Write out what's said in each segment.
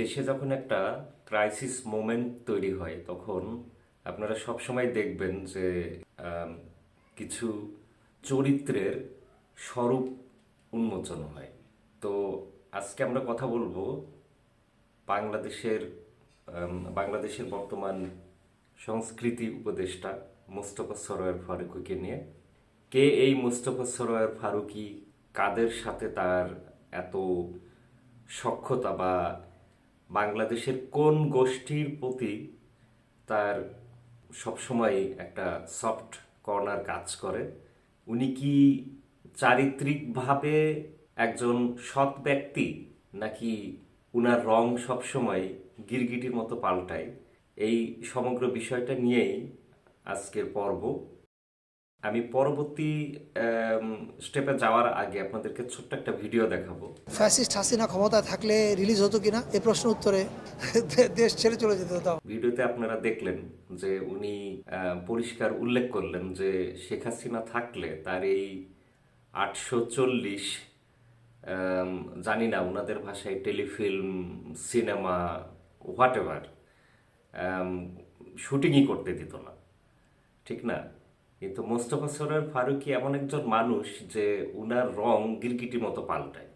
দেশে যখন একটা ক্রাইসিস মোমেন্ট তৈরি হয়, তখন আপনারা সবসময় দেখবেন যে কিছু চরিত্রের স্বরূপ উন্মোচন হয়। তো আজকে আমরা কথা বলব বাংলাদেশের বাংলাদেশের বর্তমান সংস্কৃতি উপদেষ্টা মোস্তফা সরোয়ার ফারুকিকে নিয়ে। কে এই মোস্তফা সরোয়ার ফারুকি, কাদের সাথে তার এত সক্ষতা বা বাংলাদেশের কোন গোষ্ঠীর প্রতি তার সবসময় একটা সফট কর্নার কাজ করে? উনি কি চারিত্রিকভাবে একজন সৎ ব্যক্তি, নাকি উনার রং সবসময় গিরগিটির মতো পাল্টায়? এই সমগ্র বিষয়টা নিয়েই আজকের পর্ব। আমি পরবর্তী স্টেপে যাওয়ার আগে আপনাদেরকে ছোট্ট একটা ভিডিও দেখাবো। ফ্যাসিস্ট হাসিনা ক্ষমতা থাকলে রিলিজ হতো কিনা? এই প্রশ্ন উত্তরে দেশ ছেড়ে চলে যেতে হতো ভিডিওতে আপনারা দেখলেন যে উনি পরিষ্কার উল্লেখ করলেন যে শেখ হাসিনা থাকলে তার এই আটশো চল্লিশ জানি না ওনাদের ভাষায় টেলিফিল্ম সিনেমা হোয়াট এভার শুটিংই করতে দিত না। ঠিক না? কিন্তু মোস্তফা সরোয়ার ফারুকি এমন একজন মানুষ যে উনার রং গিরগিটির মতো পাল্টায়।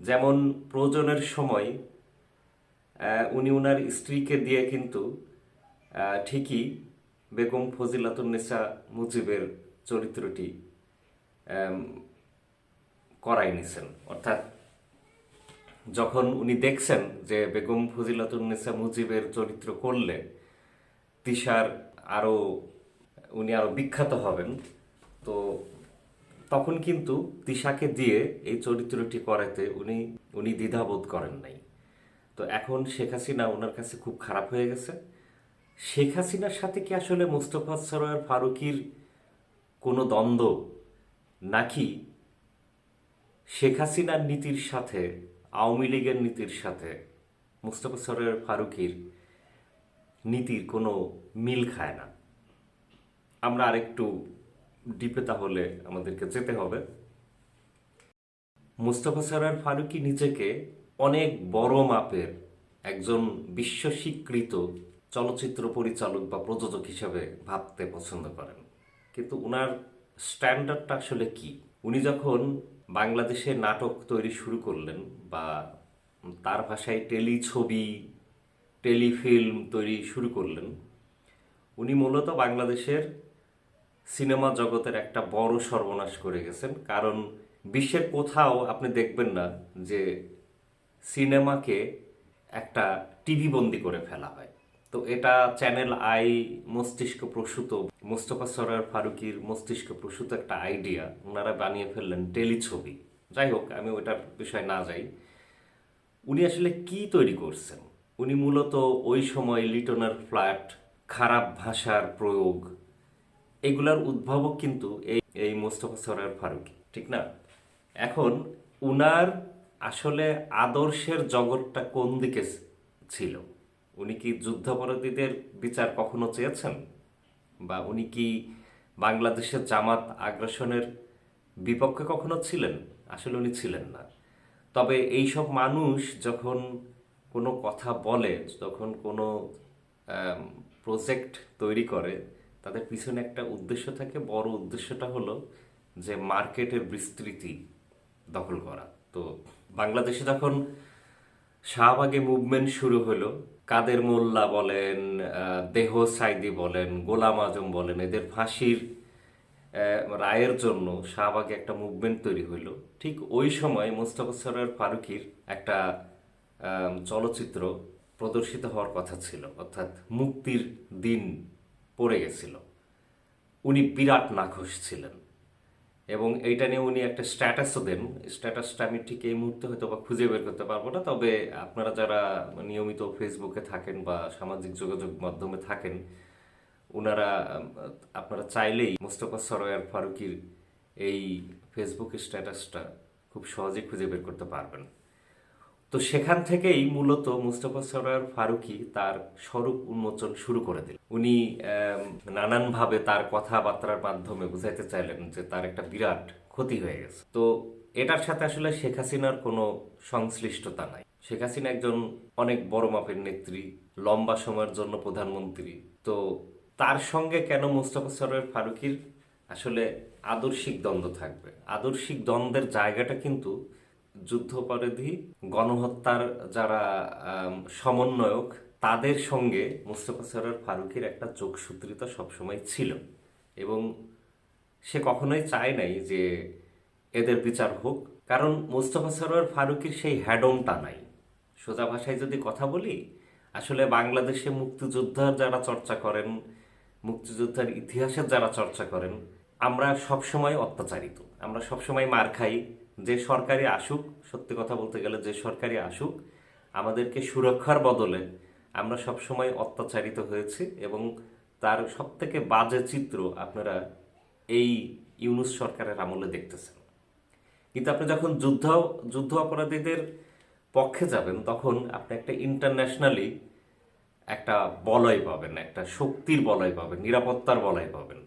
যেমন প্রয়োজনের সময় উনি উনার স্ত্রীকে দিয়ে কিন্তু ঠিকই বেগম ফজিলাতুন্নেসা মুজিবের চরিত্রটি করাই নিছেন। অর্থাৎ যখন উনি দেখছেন যে বেগম ফজিলাতুন্নেসা মুজিবের চরিত্র করলে, তিশার আরও উনি আরও বিখ্যাত হবেন। তো তখন কিন্তু তিশাকে দিয়ে এই চরিত্রটি করাতে উনি উনি দ্বিধাবোধ করেন নাই। তো এখন শেখ হাসিনা ওনার কাছে খুব খারাপ হয়ে গেছে। শেখ হাসিনার সাথে কি আসলে মুস্তফা সরোয়ার ফারুকির কোনো দ্বন্দ্ব? নাকি শেখ হাসিনার নীতির সাথে, আওয়ামী লীগের নীতির সাথে মুস্তফা সরোয়ার ফারুকির নীতির কোনো মিল খায় না? আমরা আরেকটু ডিপে তাহলে আমাদেরকে যেতে হবে। মুস্তফা সরোয়ার ফারুকি নিজেকে অনেক বড় মাপের একজন বিশ্ব স্বীকৃত চলচ্চিত্র পরিচালক বা প্রযোজক হিসেবে ভাবতে পছন্দ করেন। কিন্তু ওনার স্ট্যান্ডার্ডটা আসলে কি? উনি যখন বাংলাদেশে নাটক তৈরি শুরু করলেন বা তার ভাষায় টেলিছবি, টেলিফিল্ম তৈরি শুরু করলেন, উনি মূলত বাংলাদেশের সিনেমা জগতের একটা বড় সর্বনাশ করে গেছেন। কারণ বিশ্বের কোথাও আপনি দেখবেন না যে সিনেমাকে একটা টিভি বন্দি করে ফেলা হয়। তো এটা চ্যানেল আই, মস্তিষ্ক প্রসূত, মোস্তফা সরার ফারুকির মস্তিষ্ক প্রসূত একটা আইডিয়া ওনারা বানিয়ে ফেললেন টেলিছবি। যাই হোক, আমি ওটার বিষয় না যাই। উনি আসলে কি তৈরি করছেন? উনি মূলত ওই সময় লিটনার ফ্ল্যাট খারাপ ভাষার প্রয়োগ এগুলার উদ্ভাবক কিন্তু এই এই মোস্তফা সরার ফারুকি, ঠিক না? এখন উনার আসলে আদর্শের জগৎটা কোন দিকে ছিল? উনি কি যুদ্ধাপরাধীদের বিচার কখনো চেয়েছেন? বা উনি কি বাংলাদেশের জামাত আগ্রাসনের বিপক্ষে কখনো ছিলেন? আসলে উনি ছিলেন না। তবে এইসব মানুষ যখন কোনো কথা বলে, যখন কোনো প্রজেক্ট তৈরি করে তাদের পিছনে একটা উদ্দেশ্য থাকে। বড় উদ্দেশ্যটা হলো যে মার্কেটের বিস্তৃতি দখল করা। তো বাংলাদেশে যখন শাহবাগে মুভমেন্ট শুরু হলো, কাদের মোল্লা বলেন দেহ সাইদি বলেন, গোলাম আজম বলেন, এদের ফাঁসির রায়ের জন্য শাহবাগে একটা মুভমেন্ট তৈরি হইল ঠিক ওই সময় মোস্তফা সরার ফারুকির একটা চলচ্চিত্র প্রদর্শিত হওয়ার কথা ছিল। অর্থাৎ মুক্তির দিন পড়ে গেছিল। উনি বিরাট নাখোশ ছিলেন এবং এইটা নিয়ে উনি একটা স্ট্যাটাসও দেন। স্ট্যাটাসটা আমি ঠিক এই মুহূর্তে হয়তো বা খুঁজে বের করতে পারব না, তবে আপনারা যারা নিয়মিত ফেসবুকে থাকেন বা সামাজিক যোগাযোগ মাধ্যমে থাকেন ওনারা আপনারা চাইলেই মোস্তফা সরোয়ার ফারুকির এই ফেসবুক স্ট্যাটাসটা খুব সহজেই খুঁজে বের করতে পারবেন। তো সেখান থেকেই মূলত মুস্তফা সরোয়ার ফারুকি তার স্বরূপ উন্মোচন শুরু করে দিলেন। উনি নানানভাবে তার কথাবার্তার মাধ্যমে বুঝাইতে চাইলেন যে তার একটা বিরাট ক্ষতি হয়ে গেছে। তো এটার সাথে আসলে শেখ হাসিনার কোনো সংশ্লিষ্টতা নাই। শেখ হাসিনা একজন অনেক বড় মাপের নেত্রী, লম্বা সময়ের জন্য প্রধানমন্ত্রী। তো তার সঙ্গে কেন মুস্তফা সরোয়ার ফারুকির আসলে আদর্শিক দ্বন্দ্ব থাকবে? আদর্শিক দ্বন্দ্বের জায়গাটা কিন্তু যুদ্ধপরাধী, গণহত্যার যারা সমন্বয়ক, তাদের সঙ্গে মুস্তফা সরোয়ার ফারুকির একটা যোগসূত্রিতা সবসময় ছিল। এবং সে কখনোই চায় নাই যে এদের বিচার হোক। কারণ মোস্তফা সরোয়ার ফারুকের সেই হ্যাডমটা নাই। সোজা ভাষায় যদি কথা বলি, আসলে বাংলাদেশে মুক্তিযোদ্ধার যারা চর্চা করেন, মুক্তিযোদ্ধার ইতিহাসের যারা চর্চা করেন, আমরা সবসময় অত্যাচারিত। আমরা সবসময় মার খাই। যে সরকারি আসুক, সত্যি কথা বলতে গেলে যে সরকারি আসুক, আমাদেরকে সুরক্ষার বদলে আমরা সবসময় অত্যাচারিত হয়েছি এবং তার সবথেকে বাজে চিত্র আপনারা এই ইউনুস সরকারের আমলে দেখতেছেন। কিন্তু আপনি যখন যুদ্ধ যুদ্ধ অপরাধীদের পক্ষে যাবেন, তখন আপনি একটা ইন্টারন্যাশনালি একটা বলয় পাবেন, একটা শক্তির বলয় পাবেন, নিরাপত্তার বলয় পাবেন।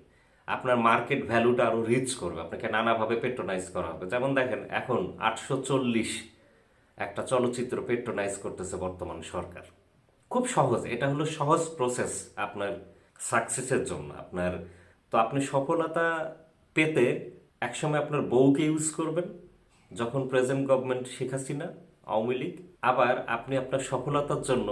আপনার মার্কেট ভ্যালুটা আরও রিচ করবে, আপনাকে নানাভাবে পেট্রোনাইজ করা হবে। যেমন দেখেন, এখন আটশো চল্লিশ একটা চলচ্চিত্র পেট্রোনাইজ করতেছে বর্তমান সরকার। খুব সহজ, এটা হলো সহজ প্রসেস আপনার সাকসেসের জন্য। আপনার, তো আপনি সফলতা পেতে একসময় আপনার বউকে ইউজ করবেন, যখন present government Sheikh Hasina, Awami League, আবার আপনি আপনার সফলতার জন্য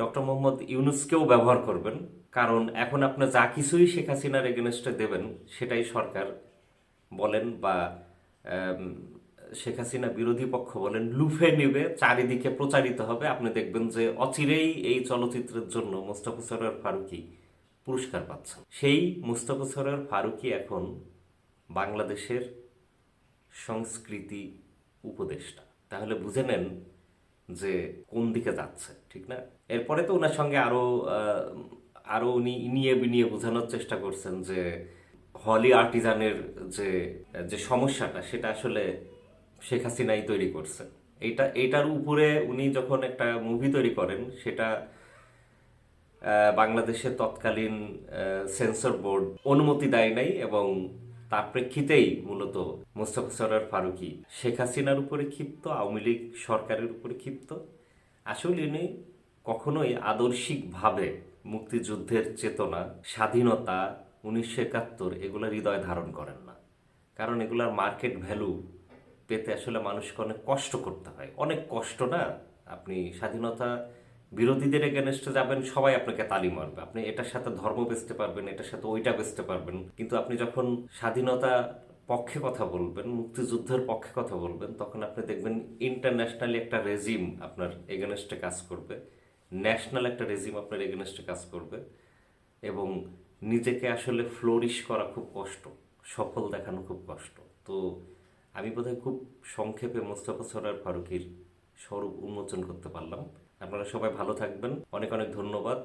ডক্টর মোহাম্মদ ইউনুসকেও ব্যবহার করবেন। কারণ এখন আপনি যা কিছুই শেখ হাসিনার এগেনস্টে দেবেন, সেটাই সরকার বলেন বা শেখ হাসিনা বিরোধী পক্ষ বলেন, লুফে নেবে, চারিদিকে প্রচারিত হবে। আপনি দেখবেন যে অচিরেই এই চলচ্চিত্রের জন্য মোস্তফা সরোয়ার ফারুকি পুরস্কার পাচ্ছেন। সেই মুস্তফা সরোয়ার ফারুকি এখন বাংলাদেশের সংস্কৃতি উপদেষ্টা। তাহলে বুঝে নেন যে কোন দিকে যাচ্ছে, ঠিক না? এরপরে তো ওনার সঙ্গে আরও আহ, আরও উনি ইনিয়ে বিনিয়ে বোঝানোর চেষ্টা করছেন যে হলি আর্টিজানের যে যে সমস্যাটা সেটা আসলে শেখ হাসিনাই তৈরি করছে। এইটা এইটার উপরে উনি যখন একটা মুভি তৈরি করেন সেটা বাংলাদেশের তৎকালীন সেন্সর বোর্ড অনুমতি দেয় নাই এবং তার প্রেক্ষিতেই মূলত মোস্তফা সরার ফারুকি শেখ হাসিনার উপরে ক্ষিপ্ত আওয়ামী লীগ সরকারের উপরে ক্ষিপ্ত। আসলে ইনি কখনোই আদর্শিকভাবে মুক্তিযুদ্ধের চেতনা, স্বাধীনতা উনিশশো একাত্তর এগুলো হৃদয় ধারণ করেন না। কারণ এগুলার মার্কেট ভ্যালু পেতে আসলে মানুষকে অনেক কষ্ট করতে হয়। অনেক কষ্ট না? আপনি স্বাধীনতা বিরোধীদের এগেনস্টে যাবেন, সবাই আপনাকে তালি মারবে। আপনি এটার সাথে ধর্ম বেচতে পারবেন, এটার সাথে ওইটা বেচতে পারবেন। কিন্তু আপনি যখন স্বাধীনতা পক্ষে কথা বলবেন, মুক্তিযুদ্ধের পক্ষে কথা বলবেন, তখন আপনি দেখবেন ইন্টারন্যাশনালি একটা রেজিম আপনার এগেনস্টে কাজ করবে। ন্যাশনাল একটা রেজিম আপনার এগেনস্টে কাজ করবে এবং নিজেকে আসলে ফ্লোরিশ করা খুব কষ্ট, সফল দেখানো খুব কষ্ট। তো আমি বোধহয় খুব সংক্ষেপে মোস্তফা সরার ফারুকির স্বরূপ উন্মোচন করতে পারলাম। আপনারা সবাই ভালো থাকবেন। অনেক অনেক ধন্যবাদ।